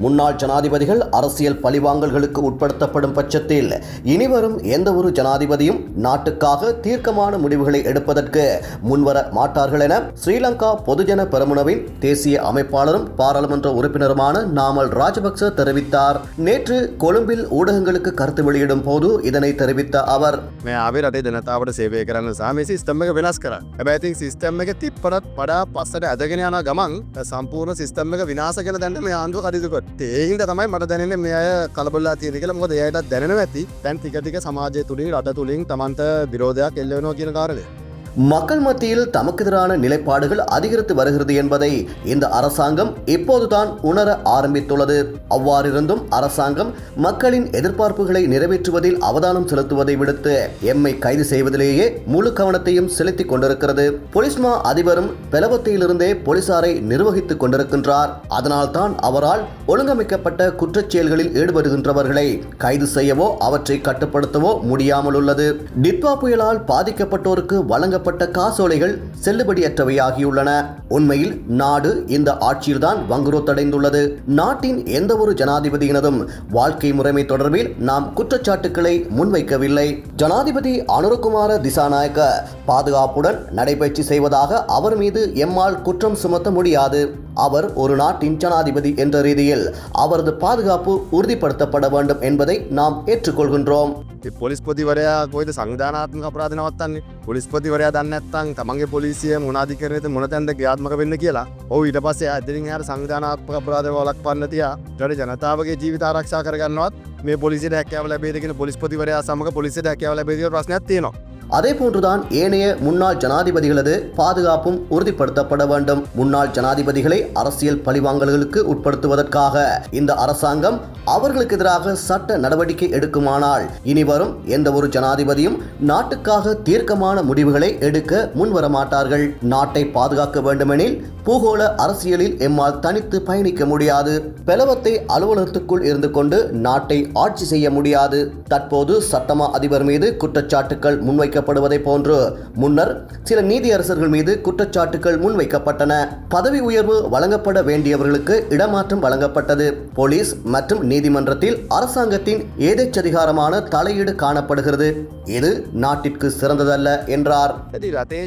முன்னாள் ஜனாதிபதிகள் அரசியல் பழிவாங்கல்களுக்கு உட்படுத்தப்படும் பட்சத்தில் இனிவரும் எந்த ஒரு ஜனாதிபதியும் நாட்டுக்காக தீர்க்கமான முடிவுகளை எடுப்பதற்கு முன்வர மாட்டார்கள் என ஸ்ரீலங்கா பொதுஜன பெரமுனவின் தேசிய அமைப்பாளரும் பாராளுமன்ற உறுப்பினருமான நாமல் ராஜபக்ச தெரிவித்தார் நேற்று கொழும்பில் ஊடகங்களுக்கு கருத்து வெளியிடும் போது இதனை தெரிவித்த அவர் මේ ආවේ රටේ ජනතාවට සේවය කරන්න සහ මේ සිස්ටම් එක වෙනස් කර හැබැතින් සිස්ටම් එක තිප්පරත් වඩා පස්සට ඇදගෙන යන ගමන් සම්පූර්ණ සිස්ටම් එක විනාස කළ දැන්න මේ ආණ්ඩුව කටයුතුකොට ඒහින්ද තමයි මට දැනෙන මේ අය කලබල්ලා තියෙන කියලා. මොකද එයට දැනෙන ඇති. තැන් ටිකටික සමාජය තුළින් රට තුළින් තමන්ට විරෝධයක් එල්ලවෙනවා කියන කාරණය. மக்கள் மத்தியில் தமக்கு எதிரான நிலைப்பாடுகள் அதிகரித்து வருகிறது என்பதை இந்த அரசாங்கம் இப்போதுதான் உணர ஆரம்பித்துள்ளது. அவ்வாறிருந்தும் அரசாங்கம் மக்களின் எதிர்பார்ப்புகளை நிறைவேற்றுவதில் அவதானம் செலுத்துவதை விடுத்து எம்மை கைது செய்வதிலேயே முழு கவனத்தையும் செலுத்திக் கொண்டிருக்கிறது. பொலிஸ்மா அதிபரும் பெலவத்தையிலிருந்தே போலீசாரை நிர்வகித்துக் கொண்டிருக்கின்றார். அதனால்தான் அவரால் ஒழுங்கமைக்கப்பட்ட குற்றச்செயல்களில் ஈடுபடுகின்றவர்களை கைது செய்யவோ அவற்றை கட்டுப்படுத்தவோ முடியாமல் உள்ளது டிட்வா புயலால் பாதிக்கப்பட்டோருக்கு வழங்கப்பட்ட காசோலைகள் செல்லுபடியற்றவையாகியுள்ளன. உண்மையில் நாடு இந்த ஆட்சியில்தான் வங்குரோத்தடைந்துள்ளது. நாட்டின் எந்த ஒரு ஜனாதிபதியினதும் வாழ்க்கை முறைமை தொடர்பில் நாம் குற்றச்சாட்டுக்களை முன்வைக்கவில்லை. ஜனாதிபதி அனுரகுமார திசாநாயக்க பாதுகாப்புடன் நடைபயிற்சி செய்வதாக அவர் மீது எம்மால் குற்றம் சுமத்த முடியாது. அவர் ஒரு நாட்டின் ஜனாதிபதி என்ற ரீதியில் அவரது பாதுகாப்பு உறுதிப்படுத்தப்பட வேண்டும் என்பதை நாம் ஏற்றுக்கொள்கின்றோம் පොලිස්පතිවරයා කොයිද සංධානාත්මක අපරාධනවත්තන්නේ පොලිස්පතිවරයා දන්නත්තන් තමන්ගේ පොලිසිය මුණනාධිකරනත මොනතැන්ද ක්‍යාත්මක වෙන්න කියලා ඔහු ඉට පස්සේ අදරින් හර සංධානාත්මක අපරාධ වලක් පන්නතියා ටට ජනතාවගේ ජීවිත ආරක්ෂා කරගන්නවත් මේ පොලිසි හැකව ලබේදගෙන පොලිස්පතිවරයා සමක පොලිසි හැකව ලබේද ප්‍රශ්නයක් තියෙනවා அதே போன்றுதான் ஏனைய முன்னாள் ஜனாதிபதிகளது பாதுகாப்பும் உறுதிப்படுத்தப்பட வேண்டும். முன்னாள் ஜனாதிபதிகளை அரசியல் பழிவாங்கல்களுக்கு உட்படுத்துவதற்காக இந்த அரசாங்கம் அவர்களுக்கு எதிராக சட்ட நடவடிக்கை எடுக்குமானால் இனி வரும் எந்த ஒரு ஜனாதிபதியும் நாட்டுக்காக தீர்க்கமான முடிவுகளை எடுக்க முன்வர மாட்டார்கள் நாட்டை பாதுகாக்க வேண்டுமெனில் பூகோள அரசியலில் எம்மால் தனித்து பயணிக்க முடியாது. பெலவத்தை அலுவலகத்துக்குள் இருந்து கொண்டு நாட்டை ஆட்சி செய்ய முடியாது. தற்போது சட்டமா அதிபர் மீது குற்றச்சாட்டுகள் முன்வைக்கப்படுவதை போன்று முன்னர் சில நீதியரசர்கள் மீது குற்றச்சாட்டுகள் முன்வைக்கப்பட்டன. பதவி உயர்வு வழங்கப்பட வேண்டியவர்களுக்கு இடமாற்றம் வழங்கப்பட்டது. போலீஸ் மற்றும் நீதிமன்றத்தில் அரசாங்கத்தின் ஏதேச்சதிகாரமான தலையீடு காணப்படுகிறது. இது நாட்டிற்கு சிறந்ததல்ல என்றார்.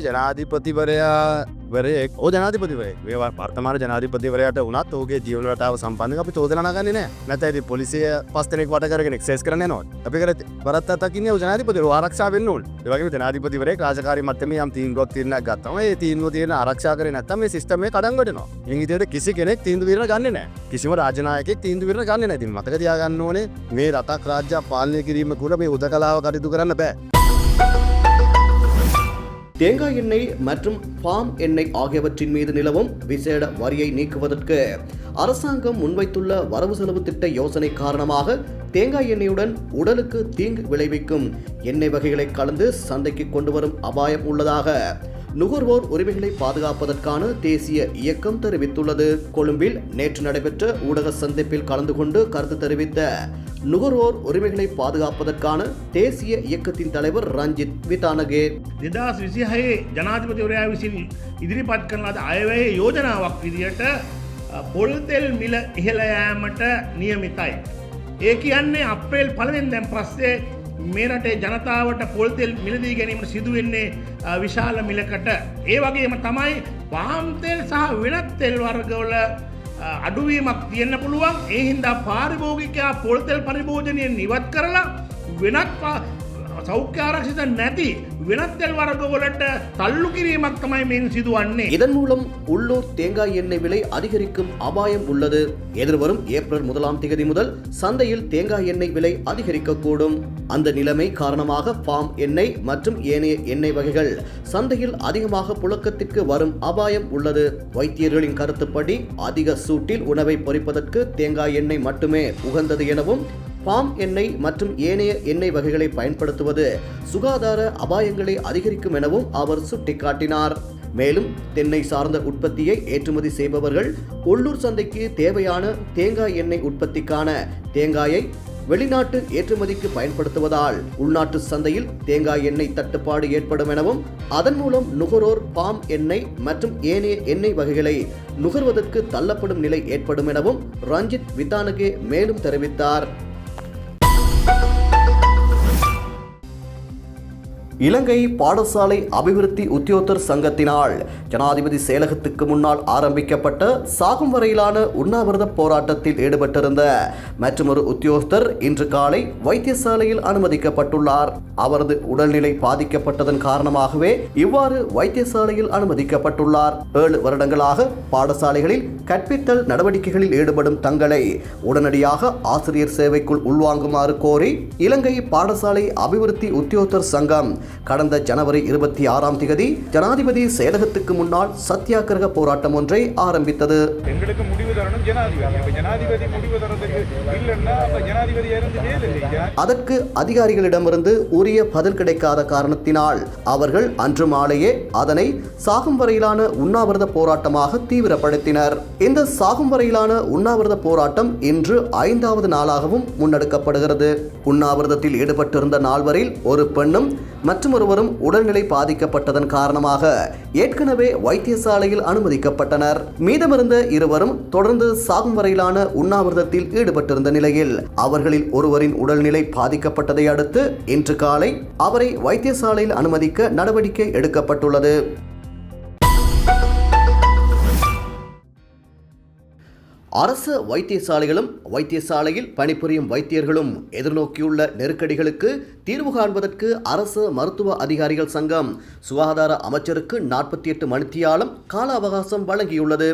ஜனாதிபதி වරයෙක් ඕ ජනාතිපතිවරේ ඒවා පර්තමාර ජනාතිපතිවරයට උනත් ෝගේ ජීවලටාව සම්පන්ධ අපි චෝදනාගන්නන නැත ඇති පොලිසිය පස්සනෙක් වටකරගෙන ක්ෂේස් කරන නොත් අපිකර පරත් අතකින්න ජනාතිපතිර ආරක්ෂාවෙන් නොල් වගේ ජනාතිපතිවරේ රාජකාරි මත්තම යම් තීන්ගොක් තිරන ගත්තම ඒ තීන්ව තියෙන ආරක්ෂා කර නැත්තම සිස්ටමේ කඩන්ගටනවා ඉංගිතයට කිසි කෙනෙක් තීන්දුවර ගන්න නෑ කිසිම රාජනායක තීන්දුවර ගන්න නැති මතක තියාගන්න ඕනේ මේ රතක් රාජ්‍ය පාලනය කිරීම කුල මේ උද කලාව කටයුතු කරන්න බෑ. தேங்காய் எண்ணெய் மற்றும் பாம் எண்ணெய் ஆகியவற்றின் மீது நிலவும் விசேட வரியை நீக்குவதற்கு அரசாங்கம் முன்வைத்துள்ள வரவு செலவு திட்ட யோசனை காரணமாக தேங்காய் எண்ணெயுடன் உடலுக்கு தீங்கு விளைவிக்கும் எண்ணெய் வகைகளை கலந்து சந்தைக்கு கொண்டு வரும் அபாயம் உள்ளதாக நுகர்வோர் உரிமைகளை பாதுகாப்பதற்கான தேசிய இயக்கம் தெரிவித்துள்ளது கொழும்பில் நேற்று நடைபெற்ற ஊடக சந்திப்பில் கலந்து கொண்டு கருத்து தெரிவித்த நுகர்வோர் உரிமைகளை பாதுகாப்பதற்கான தேசிய இயக்கத்தின் தலைவர் ரஞ்சித் விதானகே දෙදස් විසිහයේ ජනාධිපතිවරයා විසින් ඉදිරිපත් කරන ලද අයවැය යෝජනාවක් විදියට පොල්තෙල් මිල ඉහළයෑමට නියමිතයි. ඒ කියන්නේ අප්‍රේල් පලවෙන් දැම් පස්සේ මේරටේ ජනතාවට පොල්තෙල් මිලදී ගැනීමට සිදුවෙන්නේ අ, විශාල මිලකට. ඒ වගේම තමයි පාම්තෙල් සහ වෙනත් තෙල් වර්ගවල අ, අඩුවීමක් තියන්න පුළුවන් ඒහින්දා පාරිභෝගිකයා පොල්තෙල් පරිභෝජනයෙන් නිවත් කරලා වෙනත් පා- සෞඛ්‍ය ආරක්ෂිත නැති වෙනත් තෙල් වර්ගවලට තල්ලු කිරීමක් තමයි මෙන් සිදුවන්නේ. இதன் மூலம் உள்ளூர் தேங்காய் எண்ணெய் விலை அதிகரிக்கும் அபாயம் உள்ளது எதிர்வரும் ஏப்ரல் முதலாம் தேதி முதல் சந்தையில் தேங்காய் எண்ணெய் விலை அதிகரிக்கக்கூடும் அந்த நிலைமை காரணமாக பாம் எண்ணெய் மற்றும் ஏனைய எண்ணெய் வகைகள் சந்தையில் அதிகமாக புழக்கத்திற்கு வரும் அபாயம் உள்ளது வைத்தியர்களின் கருத்துப்படி அதிக சூட்டில் உணவை பொரிப்பதற்கு தேங்காய் எண்ணெய் மட்டுமே உகந்தது எனவும் பாம் எண்ணெய் மற்றும் ஏனைய எண்ணெய் வகைகளை பயன்படுத்துவது சுகாதார அபாயங்களை அதிகரிக்கும் எனவும் அவர் சுட்டிக்காட்டினார். மேலும் தென்னை சார்ந்த உற்பத்தியை ஏற்றுமதி செய்பவர்கள் உள்ளூர் சந்தைக்கு தேவையான தேங்காய் எண்ணெய் உற்பத்திக்கான தேங்காயை வெளிநாட்டு ஏற்றுமதிக்கு பயன்படுத்துவதால் உள்நாட்டு சந்தையில் தேங்காய் எண்ணெய் தட்டுப்பாடு ஏற்படும் எனவும் அதன் மூலம் நுகர்வோர் பாம் எண்ணெய் மற்றும் ஏனைய எண்ணெய் வகைகளை நுகர்வதற்கு தள்ளப்படும் நிலை ஏற்படும் எனவும் ரஞ்சித் வித்தானகே மேலும் தெரிவித்தார். இலங்கை பாடசாலை அபிவிருத்தி உத்தியோகத்தர் சங்கத்தினால் ஜனாதிபதி செயலகத்துக்கு முன்னால் ஆரம்பிக்கப்பட்ட சாகும் வரையிலான உண்ணாவிரத போராட்டத்தில் ஈடுபட்டிருந்த மற்றொரு உத்தியோகத்தர் இன்று காலை வைத்தியசாலையில் அனுமதிக்கப்பட்டுள்ளார். அவரது உடல்நிலை பாதிக்கப்பட்டதன் காரணமாகவே இவ்வாறு வைத்தியசாலையில் அனுமதிக்கப்பட்டுள்ளார். ஏழு வருடங்களாக பாடசாலைகளில் கற்பித்தல் நடவடிக்கைகளில் ஈடுபடும் தங்களை உடனடியாக ஆசிரியர் சேவைக்குள் உள்வாங்குமாறு கோரி இலங்கை பாடசாலை அபிவிருத்தி உத்தியோகத்தர் சங்கம் கடந்த ஜனவரி இருபத்தி ஆறாம் தேதி ஜனாதிபதி செயலகத்துக்கு முன்னால் சத்தியாகிரக போராட்டம் ஒன்றை ஆரம்பித்தது. எங்களுக்கு முடிவு தரணும் ஜனாதிபதி. முடிவு இல்லைன்னா ஜனாதிபதி அதற்கு அதிகாரிகளிடமிருந்து உரிய பதில் கிடைக்காத காரணத்தினால் அவர்கள் அன்று மாலையே அதனை சாகும் வரையிலான உண்ணாவிரத போராட்டமாக தீவிரப்படுத்தினர். இந்த சாகும் வரையிலான உண்ணாவிரத போராட்டம் இன்று ஐந்தாவது நாளாகவும் முன்னெடுக்கப்படுகிறது. உண்ணாவிரதத்தில் ஈடுபட்டிருந்த நால்வரில் ஒரு பெண்ணும் மற்றொருவரும் உடல்நிலை பாதிக்கப்பட்டதன் காரணமாக ஏற்கனவே வைத்தியசாலையில் அனுமதிக்கப்பட்டனர். மீதமிருந்த இருவரும் தொடர்ந்து சாகும் வரையிலான உண்ணாவிரதத்தில் ஈடுபட்டிருந்த நிலையில் அவர்களில் ஒருவரின் உடல்நிலை பாதிக்கப்பட்டதை அடுத்து இன்று காலை அவரை வைத்தியசாலையில் அனுமதிக்க நடவடிக்கை எடுக்கப்பட்டுள்ளது. அரசு வைத்தியசாலைகளும் வைத்தியசாலையில் பணிபுரியும் வைத்தியர்களும் எதிர்நோக்கியுள்ள நெருக்கடிகளுக்கு தீர்வு காண்பதற்கு அரசு மருத்துவ அதிகாரிகள் சங்கம் சுகாதார அமைச்சருக்கு நாற்பத்தி எட்டு மணித்தியாலம் கால அவகாசம் வழங்கியுள்ளது.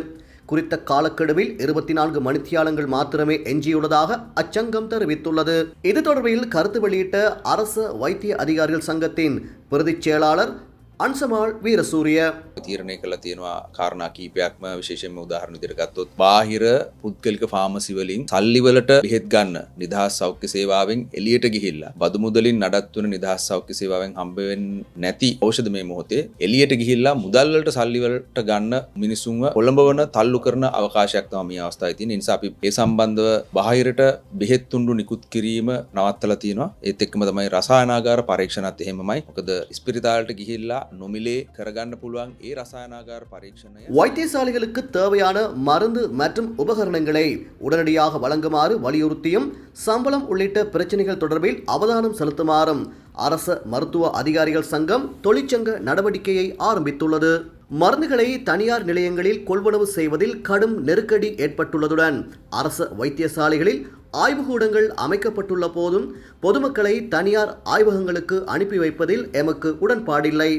குறித்த காலக்கெடுவில் இருபத்தி நான்கு மணித்தியாலங்கள் மாத்திரமே எஞ்சியுள்ளதாக அச்சங்கம் தெரிவித்துள்ளது. இது தொடர்பில் கருத்து வெளியிட்ட அரசு வைத்திய அதிகாரிகள் சங்கத்தின் பிரதிச் செயலாளர் අන්සමාල් වීරසූරිය තීරණය කළ තියෙනවා කාරණා කීපයක්ම විශේෂෙන්ම උදාහරණ විදිහට ගත්තොත් බාහිර පුද්ගලික ෆාමසි වලින් සල්ලි වලට බෙහෙත් ගන්න නිදහස් සෞඛ්‍ය සේවාවෙන් එළියට ගිහිල්ලා බදු මුදලින් නඩත්තු වෙන නිදහස් සෞඛ්‍ය සේවාවෙන් හම්බ වෙන්නේ නැති ඖෂධ මේ මොහොතේ එළියට ගිහිල්ලා මුදල් වලට සල්ලි වලට ගන්න මිනිසුන්ව කොළඹවන තල්ලු කරන අවකාශයක් තමයි මේ අවස්ථාවේ තියෙන්නේ. නිසා අපි ඒ සම්බන්ධව බාහිරට බෙහෙත් තුණ්ඩු නිකුත් කිරීම නවත්තලා තියෙනවා. ඒත් එක්කම තමයි රසායනාගාර පරීක්ෂණත් එහෙමමයි. මොකද ස්පිරිතාලට ගිහිල්ලා නොමිලේ කරගන්න පුළුවන් ඒ රසායනාගාර පරීක්ෂණය வைத்தியசாலைகளுக்கு தேவையான மருந்து மற்றும் உபகரணங்களை உடனடியாக வழங்குமாறு வலியுறுத்தியும் சம்பளம் உள்ளிட்ட பிரச்சனைகள் தொடர்பில் அவதானம் செலுத்துமாறும் அரச மருத்துவ அதிகாரிகள் சங்கம் தொழிற்சங்க நடவடிக்கையை ஆரம்பித்துள்ளது மருந்துகளை தனியார் நிலையங்களில் கொள்வனவு செய்வதில் கடும் நெருக்கடி ஏற்பட்டுள்ளதுடன் அரசு வைத்தியசாலைகளில் ஆய்வுக்கூடங்கள் அமைக்கப்பட்டுள்ள போதும் பொதுமக்களை தனியார் ஆய்வகங்களுக்கு அனுப்பி வைப்பதில் எமக்கு உடன்பாடில்லை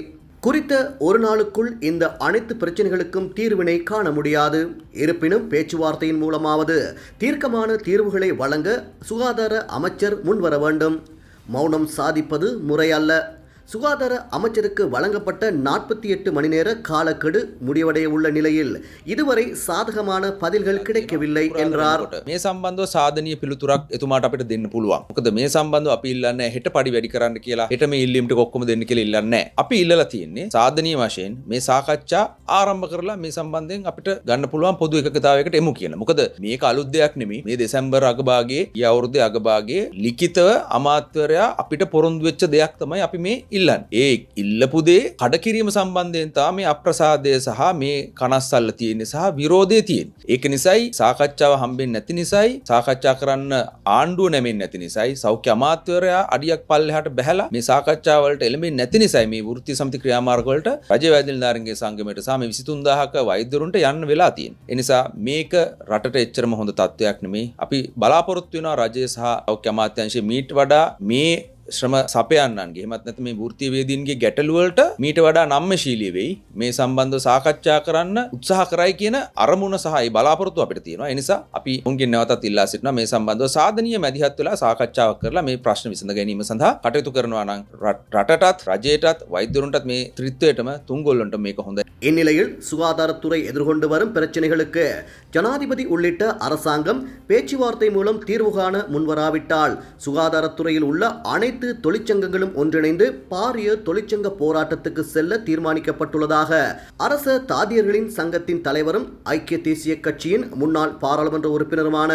குறித்த ஒரு நாளுக்குள் இந்த அனைத்து பிரச்சனைகளுக்கும் தீர்வினை காண முடியாது. இருப்பினும் பேச்சுவார்த்தையின் மூலமாவது தீர்க்கமான தீர்வுகளை வழங்க சுகாதார அமைச்சர் முன்வர வேண்டும். மௌனம் சாதிப்பது முறையல்ல. சுகாதார அமைச்சருக்கு வழங்கப்பட்ட நாற்பத்தி எட்டு மணி நேர காலக்கெடு முடிவடைய உள்ள நிலையில் இதுவரை சாதகமான பதில்கள் கிடைக்கவில்லை என்றார் කොට මේ සම්බන්ධව සාධනීය පිළිතුරක් එතුමාට අපිට දෙන්න පුළුවන්. මොකද මේ සම්බන්ධව අපි ඉල්ලන්නේ හෙට පඩි වැඩි කරන්න කියලා හෙට මේ ඉල්ලීමට ඔක්කොම දෙන්න කියලා ඉල්ලන්නේ නැහැ. අපි ඉල්ලලා තියෙන්නේ සාධනීය වශයෙන් මේ සාකච්ඡා ආරම්භ කරලා මේ සම්බන්ධයෙන් අපිට ගන්න පුළුවන් පොදු එකකතාවයකට එමු කියලා. මොකද මේක අලුත් දෙයක් නෙමෙයි. මේ දෙසැම්බර් අගභාගයේ ඊ අවුරුද්දේ අගභාගයේ ලිඛිතව අමාත්‍යවරයා අපිට පොරොන්දු වෙච්ච දෙයක් තමයි අපි මේ ඉල්ලන්නේ. ඒ ඉල්ලපු දේ කඩකිරීම සම්බන්ධයෙන් තමයි මේ අප්‍රසාදය සහ මේ කනස්සල්ල තියෙන්නේ සහ විරෝධය තියෙන්නේ. ඒක නිසායි සාකච්ඡාව හම්බෙන්නේ නැති නිසායි සාකච්ඡා කරන්න ආණ්ඩුව නැමෙන්නේ නැති නිසායි සෞඛ්‍ය අමාත්‍යවරයා අඩියක් පල්ලෙහාට බැහැලා මේ සාකච්ඡා වලට එළඹෙන්නේ නැති නිසායි මේ වෘත්ති සමිති ක්‍රියාමාර්ග වලට රජ වෛද්‍ය නිලධාරීන්ගේ සංගමයට සහ මේ 23000ක වෛද්‍යවරුන්ට යන්න වෙලා තියෙන්නේ. ඒ නිසා මේක රටට එච්චරම හොඳ තත්ත්වයක් නෙමෙයි. අපි බලාපොරොත්තු වෙනවා රජය සහ සෞඛ්‍ය අමාත්‍යාංශයේ මීට වඩා මේ ශ්‍රම සපයන්නන්ගේ හෙමත් නැත මේ වෘත්තිය වේදීන්ගේ ගැටලුවලට මීට වඩා නම්මශීලී වෙයි මේ සම්බන්ධව සාකච්ඡා කරන්න උත්සාහ කරයි කියන අරමුණ සහ ඒ බලාපොරොත්තු අපිට තියෙනවා ඒ නිසා අපි උන්ගෙන් නැවතත් ඉල්ලා සිටිනවා මේ සම්බන්ධව සාධනීය මැදිහත් වෙලා සාකච්ඡාවක් කරලා මේ ප්‍රශ්න විසඳ ගැනීම සඳහා කටයුතු කරනවා නම් රට- රටටත් රජයටත් වෛද්‍යවරුන්ටත් මේ ත්‍රිත්වයටම තුන්ගොල්ලන්ට මේක හොඳයි இந்நிலையில் சுகாதாரத்துறை எதிர்கொண்டு வரும் பிரச்சனைகளுக்கு ஜனாதிபதி உள்ளிட்ட அரசாங்கம் பேச்சுவார்த்தை மூலம் தீர்வு காண முன்வராவிட்டால் சுகாதாரத்துறையில் உள்ள அனைத்து தொழிற்சங்கங்களும் ஒன்றிணைந்து பாரிய தொழிற்சங்க போராட்டத்துக்கு செல்ல தீர்மானிக்கப்பட்டுள்ளதாக அரச தாதியர்களின் சங்கத்தின் தலைவரும் ஐக்கிய தேசிய கட்சியின் முன்னாள் பாராளுமன்ற உறுப்பினருமான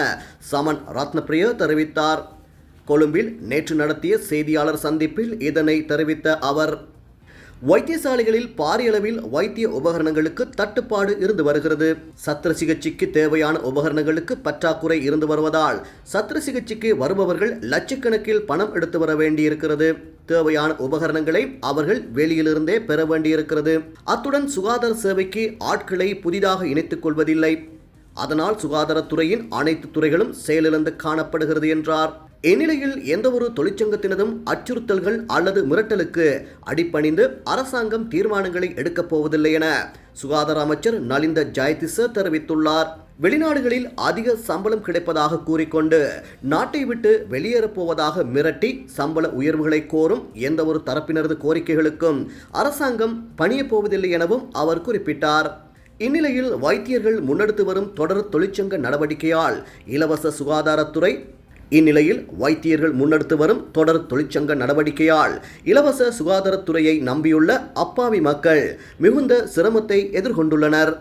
சமன் ரத்னப்பிரிய தெரிவித்தார். கொழும்பில் நேற்று நடத்திய செய்தியாளர் சந்திப்பில் இதனை தெரிவித்த அவர் வைத்தியசாலைகளில் பாரிய அளவில் வைத்திய உபகரணங்களுக்கு தட்டுப்பாடு இருந்து வருகிறது. சத்திர சிகிச்சைக்கு தேவையான உபகரணங்களுக்கு பற்றாக்குறை இருந்து வருவதால் சத்திர சிகிச்சைக்கு வருபவர்கள் லட்சக்கணக்கில் பணம் எடுத்து வர வேண்டியிருக்கிறது. தேவையான உபகரணங்களை அவர்கள் வெளியிலிருந்தே பெற வேண்டியிருக்கிறது. அத்துடன் சுகாதார சேவைக்கு ஆட்களை புதிதாக இணைத்துக் கொள்வதில்லை. அதனால் சுகாதாரத்துறையின் அனைத்து துறைகளும் செயலிழந்து காணப்படுகிறது என்றார். இந்நிலையில் எந்தவொரு தொழிற்சங்கத்தினதும் அச்சுறுத்தல்கள் அல்லது மிரட்டலுக்கு அடிபணிந்து அரசாங்கம் தீர்மானங்களை எடுக்கப் போவதில்லை என சுகாதார அமைச்சர் நலிந்த ஜாயதிச தெரிவித்துள்ளார். வெளிநாடுகளில் அதிக சம்பளம் கிடைப்பதாக கூறிக்கொண்டு நாட்டை விட்டு வெளியேறப் போவதாக மிரட்டி சம்பள உயர்வுகளை கோரும் எந்தவொரு தரப்பினரது கோரிக்கைகளுக்கும் அரசாங்கம் பணியப் போவதில்லை எனவும் அவர் குறிப்பிட்டார். இந்நிலையில் வைத்தியர்கள் முன்னெடுத்து வரும் தொடர் தொழிற்சங்க நடவடிக்கையால் இலவச சுகாதாரத்துறை இந்நிலையில் வைத்தியர்கள் முன்னெடுத்து வரும் தொடர் தொழிற்சங்க நடவடிக்கையால் இலவச சுகாதாரத்துறையை நம்பியுள்ள அப்பாவி மக்கள் மிகுந்த சிரமத்தை எதிர்கொண்டுள்ளனர்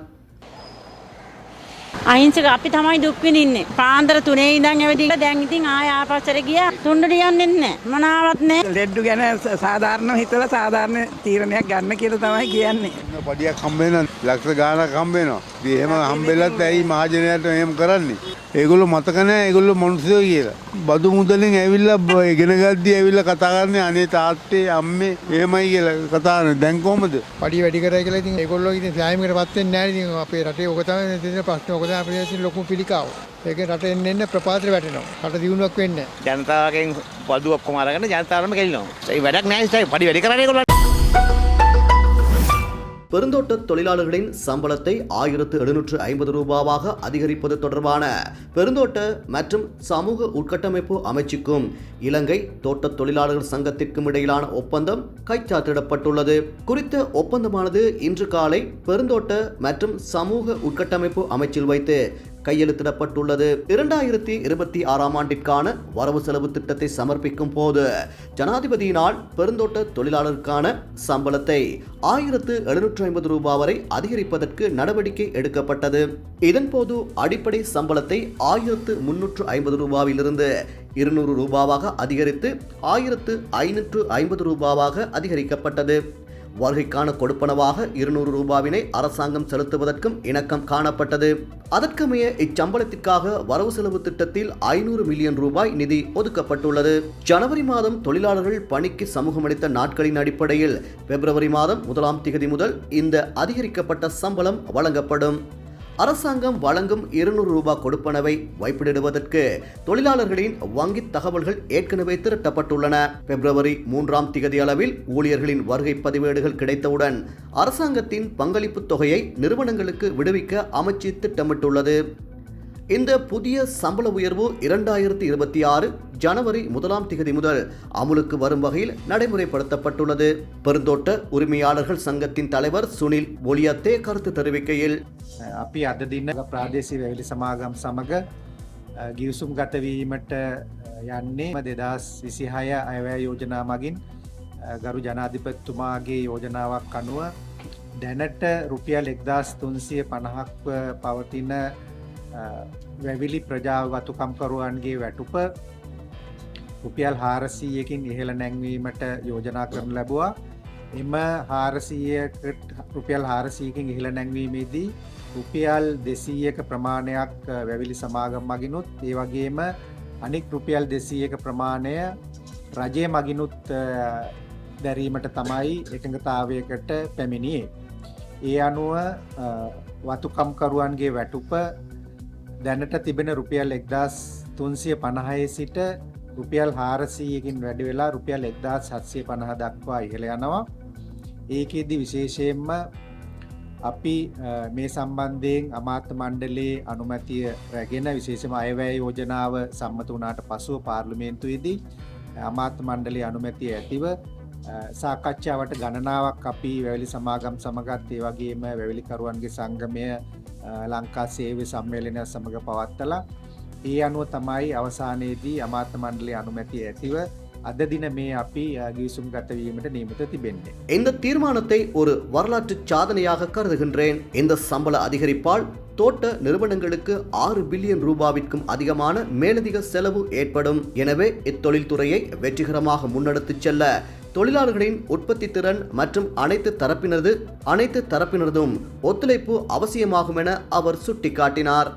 අහිංසක අපි තමයි දුක් විඳින්නේ. පාන්දර 3 ඉඳන් ඇවිදින්න දැන් ඉතින් ආය ආපස්සට ගියා. තුන්ඩට යන්නේ නැහැ. මොනාවත් නැහැ. ලෙඩ්ඩු ගැන ස- සාධාරණ හිතල සාධාරණ තීරණයක් ගන්න කියල තමයි කියන්නේ. පඩියක් හම්බෙන ලක්ෂ ගානක් හම්බෙනවා. ඉතින් එහෙම හම්බෙලත් ඇයි මහජනයට එහෙම කරන්නේ. ඒගොල්ලෝ මතක නැහැ ඒගොල්ලෝ මිනිස්සුયો කියලා. බදු මුදලින් ඇවිල්ලා ඉගෙන ගද්දි ඇවිල්ලා කතා කරන්නේ අනේ තාත්තේ අම්මේ එහෙමයි කියලා කතා කරන්නේ. දැන් කොහමද? පඩි වැඩි කරයි කියලා ඉතින් ඒගොල්ලෝ ඉතින් න්‍යායමකට පත් වෙන්නේ නැහැ ඉතින් අපේ රටේ ඔක තමයි තියෙන ප්‍රශ්නේ ඔක තමයි අපේ තියෙන ලොකු පිළිකාව. ඒකෙන් රට එන්න එන්න ප්‍රපාතර වැටෙනවා. රට දියුණුවක් වෙන්නේ නැහැ. ජනතාවගෙන් පදු ඔක්කොම අරගෙන ජනතාවම කෙලිනවා. ඒ වැඩක් නෑ ඉතින් පඩි වැඩි කරන්නේ ඒගොල්ලෝ. பெருந்தோட்ட தொழிலாளர்களின் சம்பளத்தை ஆயிரத்து எழுநூற்று ஐம்பது ரூபாவாக அதிகரிப்பது தொடர்பான பெருந்தோட்ட மற்றும் சமூக உட்கட்டமைப்பு அமைச்சுக்கும் இலங்கை தோட்ட தொழிலாளர்கள் சங்கத்திற்கும் இடையிலான ஒப்பந்தம் கைச்சாத்திடப்பட்டுள்ளது. குறித்த ஒப்பந்தமானது இன்று காலை பெருந்தோட்ட மற்றும் சமூக உட்கட்டமைப்பு அமைச்சில் வைத்து கையெழுத்திடப்பட்டுள்ளது. இரண்டாயிரத்தி இருபத்தி ஆறாம் ஆண்டிற்கான வரவு செலவு திட்டத்தை சமர்ப்பிக்கும் போது ஜனாதிபதியினால் பெருந்தோட்ட தொழிலாளருக்கான சம்பளத்தை ஆயிரத்து எழுநூற்று ஐம்பது ரூபாய் வரை அதிகரிப்பதற்கு நடவடிக்கை எடுக்கப்பட்டது. இதன்போது அடிப்படை சம்பளத்தை ஆயிரத்து முன்னூற்று ஐம்பது ரூபாவிலிருந்து இருநூறு ரூபாவாக அதிகரித்து ஆயிரத்து ஐநூற்று ஐம்பது ரூபாவாக அதிகரிக்கப்பட்டது. வருகைக்கான கொடுப்பனவாக இருநூறு ரூபாவினை அரசாங்கம் செலுத்துவதற்கும் இணக்கம் காணப்பட்டது. அதற்கமைய இச்சம்பளத்திற்காக வரவு செலவு திட்டத்தில் ஐநூறு மில்லியன் ரூபாய் நிதி ஒதுக்கப்பட்டுள்ளது. ஜனவரி மாதம் தொழிலாளர்கள் பணிக்கு சமூகமளித்த நாட்களின் அடிப்படையில் பிப்ரவரி மாதம் முதலாம் திகதி முதல் இந்த அதிகரிக்கப்பட்ட சம்பளம் வழங்கப்படும். அரசாங்கம் வழங்கும் இருநூறு ரூபாய் கொடுப்பனவை வைப்பிடுவதற்கு தொழிலாளர்களின் வங்கி தகவல்கள் ஏற்கனவே திரட்டப்பட்டுள்ளன. பிப்ரவரி மூன்றாம் திகதி அளவில் ஊழியர்களின் வருகை பதிவேடுகள் கிடைத்தவுடன் அரசாங்கத்தின் பங்களிப்பு தொகையை நிறுவனங்களுக்கு விடுவிக்க அமைச்சு திட்டமிட்டுள்ளது. இந்த புதிய சம்பள உயர்வு இரண்டாயிரத்தி இருபத்தி ஆறு ஜனவரி முதலாம் திகதி முதல் அமுலுக்கு வரும் வகையில் நடைமுறைப்படுத்தப்பட்டுள்ளது பெருந்தோட்ட உரிமையாளர்கள் சங்கத்தின் தலைவர் சுனில் ஒலியத்தே கருத்து தெரிவிக்கையில் අපි අද දින්න ප්‍රාදේශී වැවිලි සමාගම් සමඟ ගියවසුම් ගතවීමට යන්නේ දෙදස් විසිහය අයවැය යෝජනා මගින් අ, ගරු ජනාධිපත්තුමාගේ යෝජනාවක් අනුව දැනට රුපියල් එක්දස් තුන්සිය පණහක්ව පවතින අ, වැවිලි ප්‍රජාව වතුකම්කරුවන්ගේ වැටුප රුපියල් හාරසීයකින් ඉහළ නැංවීමට යෝජනා කරන ලැබවා එම හාරසීයකට රුපියල් හාරසීකින් ඉහළ නැංවීමේදී රුපියල් දෙසීයක ප්‍රමාණයක් අ, වැවිලි සමාගම් මගිනුත් ඒ වගේම අනික් රුපියල් දෙසීයක ප්‍රමාණය රජය මගිනුත් අ, දැරීමට තමයි එකඟතාවයකට පැමිණියේ. ඒ අනුව අ, වතුකම්කරුවන්ගේ වැටුප දැනට තිබෙන රුපියල් එක්දස් තුන්සිය පණහය සිට රුපියල් හාරසීයකින් වැඩි වෙලා රුපියල් එක්දා සත්සය පණහ දක්වා ඉහළ යනවා. ඒකෙදි විශේෂයෙන්ම අපි අ, මේ සම්බන්ධයෙන් අමාත්‍ය මණ්ඩලේ අනුමැතිය රැගෙන විශේෂම අයවැය යෝජනාව සම්මත වනාට පසුව පාර්ලිමේන්තුවේදී අමාත්‍ය මණ්ඩලේ අනුමැතිය ඇතිව අ, සාකච්ඡාවට ගණනාවක් අපි වැවලි සමාගම් සමගත් ඒ වගේම වැවිලිකරුවන්ගේ සංගමය අ, ලංකා සේවය සම්මේලනය සමඟ පවත්තලා ඒ අනුව තමයි අවසානයේදී අමාත්‍ය මණ්ඩලේ අනුමැතිය ඇතිව අද දින මේ අපි අ, ගිවිසුම් ගතවීමට නියමිත තිබෙන්නේ. இந்த தீர்மானத்தை ஒரு வரலாற்று சாதனையாக கருதுகின்றேன் இந்த சம்பள அதிகரிப்பால் தோட்ட நிறுவனங்களுக்கு ஆறு பில்லியன் ரூபாவிற்கும் அதிகமான மேலதிக செலவு ஏற்படும் எனவே இத்தொழில்துறையை வெற்றிகரமாக முன்னெடுத்துச் செல்ல தொழிலாளர்களின் உற்பத்தி திறன் மற்றும் அனைத்து தரப்பினரது அனைத்து தரப்பினரதும் ஒத்துழைப்பு அவசியமாகும் என அவர் சுட்டிக்காட்டினார்.